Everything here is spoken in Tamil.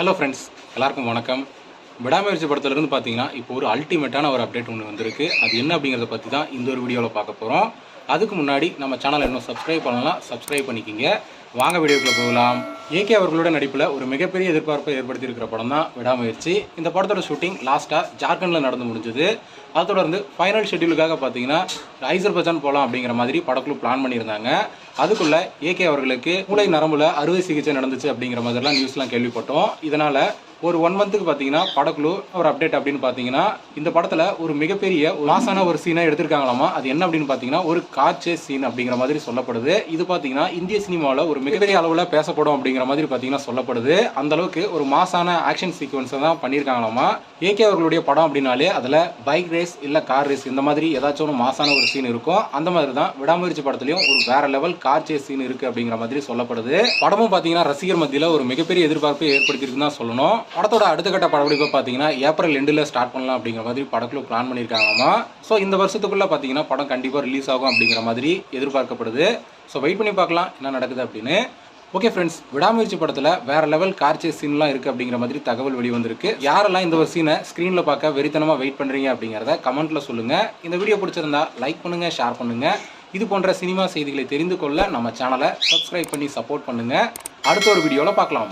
ஹலோ ஃப்ரெண்ட்ஸ் எல்லாருக்கும் வணக்கம். விடாமுயற்சி படத்துலேருந்து பார்த்தீங்கன்னா இப்போ ஒரு அல்டிமேட்டான ஒரு அப்டேட் ஒன்று வந்திருக்கு. அது என்ன அப்படிங்கிறத பற்றி தான் இந்த ஒரு வீடியோவில் பார்க்க போகிறோம் அதுக்கு முன்னாடி நம்ம சேனலை இன்னும் சப்ஸ்கிரைப் பண்ணலாம் சப்ஸ்கிரைப் பண்ணிக்கிங்க. வாங்க வீடியோக்குள்ளே போகலாம். ஏகே அவர்களோட நடிப்பில் ஒரு மிகப்பெரிய எதிர்பார்ப்பை ஏற்படுத்தி இருக்கிற படம் தான் விடாமுயற்சி. இந்த படத்தோட ஷூட்டிங் லாஸ்ட்டாக ஜார்க்கண்டில் நடந்து முடிஞ்சது. அதை தொடர்ந்து ஃபைனல் ஷெட்யூலுக்காக பார்த்தீங்கன்னா ஐசர்பஜான் போகலாம் அப்படிங்கிற மாதிரி படக்குழு பிளான் பண்ணியிருந்தாங்க. அதுக்குள்ள ஏகே அவர்களுக்கு மூளை நரம்புல அறுவை சிகிச்சை நடந்துச்சு அப்படிங்கிற மாதிரிலாம் நியூஸ்லாம் கேள்விப்பட்டோம். இதனால் ஒரு ஒன் மந்த்துக்கு பார்த்தீங்கன்னா படக்குழு ஒரு அப்டேட் அப்படின்னு பார்த்தீங்கன்னா இந்த படத்தில் ஒரு மிகப்பெரிய ஒரு மாசான ஒரு சீனாக எடுத்திருக்காங்களாமா? அது என்ன அப்படின்னு பார்த்தீங்கன்னா ஒரு காட்சே சீன் அப்படிங்கிற மாதிரி சொல்லப்படுது. இது பார்த்தீங்கன்னா இந்திய சினிமாவில் ஒரு மிகப்பெரிய அளவில் பேசப்படும் அப்படிங்கிற மாதிரி பார்த்தீங்கன்னா சொல்லப்படுது. அந்த அளவுக்கு ஒரு மாசான ஆக்ஷன் சீக்வன்ஸை தான் பண்ணியிருக்காங்களாமா? ஏகே அவர்களுடைய படம் அப்படின்னாலே அதில் பைக் ரேஸ் இல்லை கார் ரேஸ் இந்த மாதிரி ஏதாச்சும் ஒரு மாசான ஒரு சீன் இருக்கும். அந்த மாதிரி தான் விடாமுயற்சி படத்துலையும் ஒரு வேற லெவல் கார் சேஸ் சீன் இருக்கு அப்படிங்கிற மாதிரி சொல்லப்படுது. படமும் பார்த்தீங்கன்னா ரசிகர் மத்தியில் ஒரு மிகப்பெரிய எதிர்பார்ப்பை ஏற்படுத்தியிருக்குன்னு தான் சொல்லணும். படத்தோட அடுத்த கட்ட படப்பிடிப்பை பார்த்தீங்கன்னா ஏப்ரல் ரெண்டில் ஸ்டார்ட் பண்ணலாம் அப்படிங்கிற மாதிரி படக்குழு பிளான் பண்ணியிருக்காங்களாமா? ஸோ இந்த வருஷத்துக்குள்ளே பார்த்தீங்கன்னா படம் கண்டிப்பாக ரிலீஸ் ஆகும் அப்படிங்கிற மாதிரி எதிர்பார்க்கப்படுது. ஸோ வெயிட் பண்ணி பார்க்கலாம் என்ன நடக்குது அப்படின்னு. ஓகே ஃப்ரெண்ட்ஸ் விடாமுயற்சி படத்தில் வேற லெவல் கார் சேஸ் சீன்லாம் இருக்குது அப்படிங்கிற மாதிரி தகவல் வெளிவந்திருக்கு. யாரெல்லாம் இந்த ஒரு சீனை ஸ்க்ரீனில் பார்க்க வெறித்தனமாக வெயிட் பண்ணுறீங்க அப்படிங்கிறத கமெண்ட்டில் சொல்லுங்கள் இந்த வீடியோ பிடிச்சிருந்தா லைக் பண்ணுங்கள் ஷேர் பண்ணுங்கள் இது போன்ற சினிமா செய்திகளை தெரிந்து கொள்ள நம்ம சேனலை சப்ஸ்கிரைப் பண்ணி சப்போர்ட் பண்ணுங்கள் அடுத்த ஒரு வீடியோவில் பார்க்கலாம்.